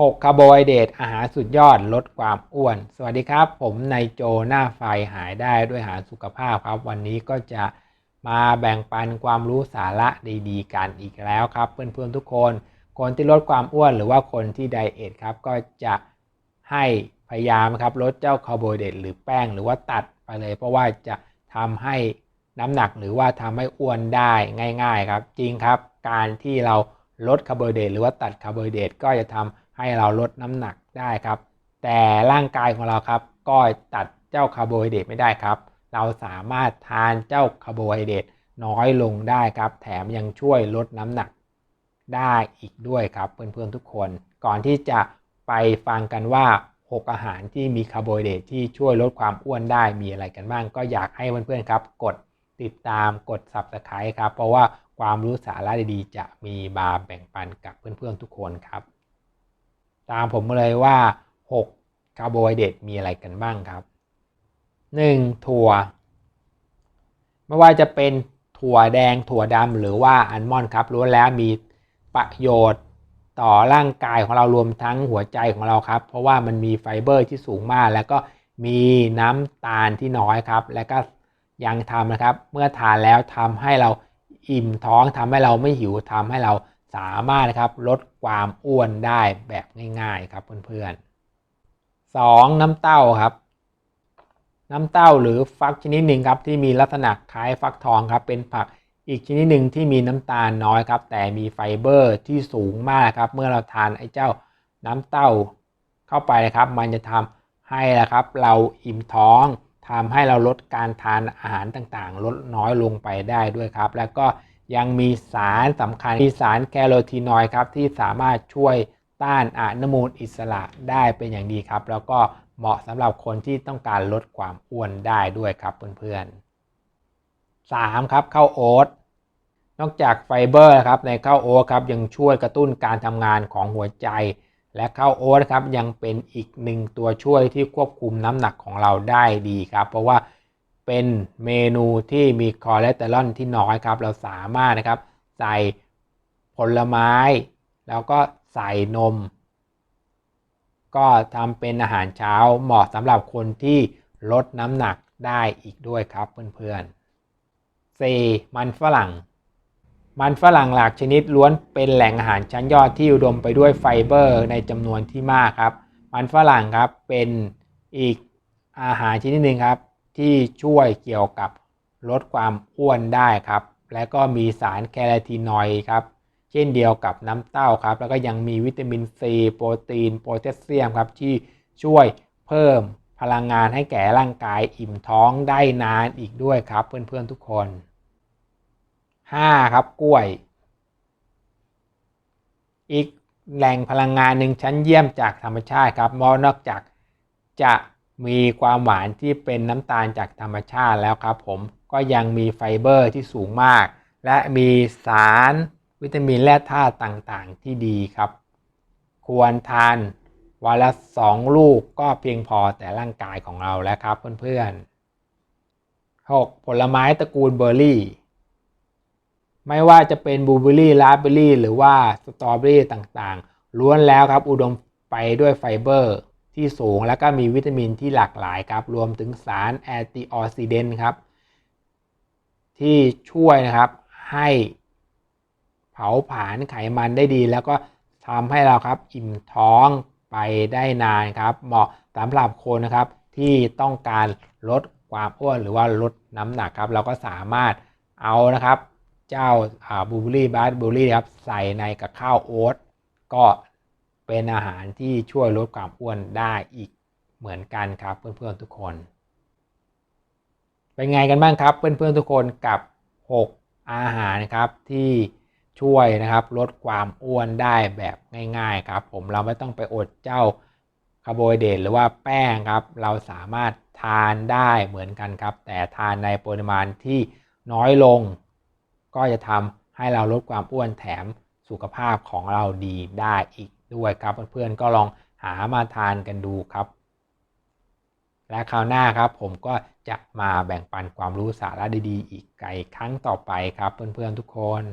6คาร์โบไฮเดรตอาหารสุดยอดลดความอ้วน สวัสดีครับ ผมนายโจหน้าไฟหายได้ด้วยอาหารสุขภาพครับ วันนี้ก็จะมาแบ่งปันความรู้สาระดีๆ กันอีกแล้วครับ เพื่อนๆทุกคน คนที่ลดความอ้วนหรือว่าคนที่ไดเอทครับ ก็จะให้พยายามครับลดเจ้าคาร์โบไฮเดรตหรือแป้งหรือว่าตัดไปเลย เพราะว่าจะทำให้น้ำหนักหรือว่าทำให้อ้วนได้ง่าย ๆ ครับ จริงครับ การที่เราลดคาร์โบไฮเดรตหรือว่าตัดคาร์โบไฮเดรตก็จะทำ ให้เราลดน้ำหนักได้ครับ แต่ร่างกายของเราครับก็ตัดเจ้าคาร์โบไฮเดรตไม่ได้ครับ เราสามารถทานเจ้าคาร์โบไฮเดรตน้อยลงได้ครับ แถมยังช่วยลดน้ำหนักได้อีกด้วยครับเพื่อนๆทุกคน ก่อนที่จะไปฟังกันว่า 6 อาหารที่มีคาร์โบไฮเดรตที่ช่วยลดความอ้วนได้มีอะไรกันบ้าง ก็อยากให้เพื่อนๆครับกดติดตามกด subscribe ครับ เพราะว่าความรู้สาระดีๆ จะมีมาแบ่งปันกับเพื่อนๆทุกคนครับ ตามผมเลยว่า 6คาร์โบไฮเดรตมีอะไรกันบ้างครับ 1. ถั่ว ไม่ว่าจะเป็นถั่วแดงถั่วดำหรือว่าอัลมอนด์ครับล้วนแล้วมีประโยชน์ต่อร่างกายของเรารวมทั้งหัวใจของเราครับ เพราะว่ามันมีไฟเบอร์ที่สูงมาก แล้วก็มีน้ำตาลที่น้อยครับ และก็ยังทำนะครับ เมื่อทานแล้วทำให้เราอิ่มท้องทำให้เราไม่หิวทำให้เรา สามารถนะครับลดความอ้วนได้แบบง่ายๆครับเพื่อนๆ 2. น้ำเต้าครับ น้ำเต้าหรือฟักชนิดหนึ่งครับที่มีลักษณะคล้ายฟักทองครับเป็นผักอีกชนิดหนึ่งที่มีน้ำตาลน้อยครับ แต่มีไฟเบอร์ที่สูงมากครับ เมื่อเราทานไอ้เจ้าน้ำเต้าเข้าไปนะครับ มันจะทำให้นะครับ เราอิ่มท้องทำให้เราลดการทานอาหารต่างๆ ลดน้อยลงไปได้ด้วยครับ แล้วก็ ยังมีสารสำคัญมีสารแคโรทีนอยด์ครับที่สามารถช่วยต้านอนุมูลอิสระได้เป็นอย่างดีครับ แล้วก็เหมาะสำหรับคนที่ต้องการลดความอ้วนได้ด้วยครับเพื่อนๆ 3. ครับข้าวโอ๊ตนอกจากไฟเบอร์ครับในข้าวโอ๊ตครับยังช่วยกระตุ้นการทำงานของหัวใจ และข้าวโอ๊ตครับยังเป็นอีกหนึ่งตัวช่วยที่ควบคุมน้ำหนักของเราได้ดีครับ เพราะว่า เป็นเมนูที่มีคอเลสเตอรอลที่น้อยครับ เราสามารถนะครับใส่ผลไม้ แล้วก็ใส่นม ก็ทำเป็นอาหารเช้าเหมาะสำหรับคนที่ลดน้ำหนักได้อีกด้วยครับเพื่อนๆ 4. มันฝรั่ง มันฝรั่งหลากชนิดล้วนเป็นแหล่งอาหารชั้นยอดที่อุดมไปด้วยไฟเบอร์ในจำนวนที่มากครับ มันฝรั่งครับเป็นอีกอาหารชนิดหนึ่งครับ ที่ช่วยเกี่ยวกับลดความอ้วนได้ครับ และก็มีสารแคลทีนอยด์ครับ เช่นเดียวกับน้ำเต้าครับ แล้วก็ยังมีวิตามินซีโปรตีนโพแทสเซียมครับที่ช่วยเพิ่มพลังงานให้แก่ร่างกายอิ่มท้องได้นานอีกด้วยครับ เพื่อนๆทุกคน 5. ครับกล้วย อีกแหล่งพลังงานหนึ่งชั้นเยี่ยมจากธรรมชาติครับเพราะนอกจากจะ มีความหวานที่เป็นน้ำตาลจากธรรมชาติแล้วครับผมก็ยังมีไฟเบอร์ที่สูงมาก และมีสารวิตามินและธาตุต่างๆ ที่ดีครับ ควรทานวันละ 2 ลูกก็เพียงพอแต่ร่างกายของเราแล้วครับเพื่อนๆ 6. ผลไม้ตระกูลเบอร์รี่ ไม่ว่าจะเป็นบลูเบอร์รี่ราสเบอร์รี่ หรือว่าสตรอเบอรี่ต่างๆ ล้วนแล้วครับอุดมไปด้วยไฟเบอร์ ที่สูง แล้วก็มีวิตามินที่หลากหลายครับ รวมถึงสารแอนตี้ออกซิเดนต์ครับ ที่ช่วยนะครับให้เผาผลาญไขมันได้ดี แล้วก็ทำให้เราครับอิ่มท้องไปได้นานครับ เหมาะสำหรับคนนะครับที่ต้องการลดความอ้วนหรือว่าลดน้ำหนักครับ เราก็สามารถเอานะครับ เจ้าบูเบอรี่บาร์บูเบอรี่ครับใส่ในกับข้าวโอ๊ตก็ เป็นอาหารที่ช่วยลดความอ้วนได้อีกเหมือนกันครับเพื่อนๆทุกคน เป็นไงกันบ้างครับเพื่อนๆทุกคนกับ 6 อาหารครับที่ช่วยนะครับลดความอ้วนได้แบบง่าย ๆ ครับ ผมเราไม่ต้องไปอดเจ้าคาร์โบไฮเดรตหรือว่าแป้งครับ เราสามารถทานได้เหมือนกันครับ แต่ทานในปริมาณที่น้อยลง ก็จะทำให้เราลดความอ้วนแถมสุขภาพของเราดีได้อีก ด้วยครับเพื่อนๆก็ลองหามาทานกันดูครับ และคราวหน้าครับผมก็จะมาแบ่งปันความรู้สาระดีๆ อีกไกลครั้งต่อไปครับเพื่อนๆทุกคน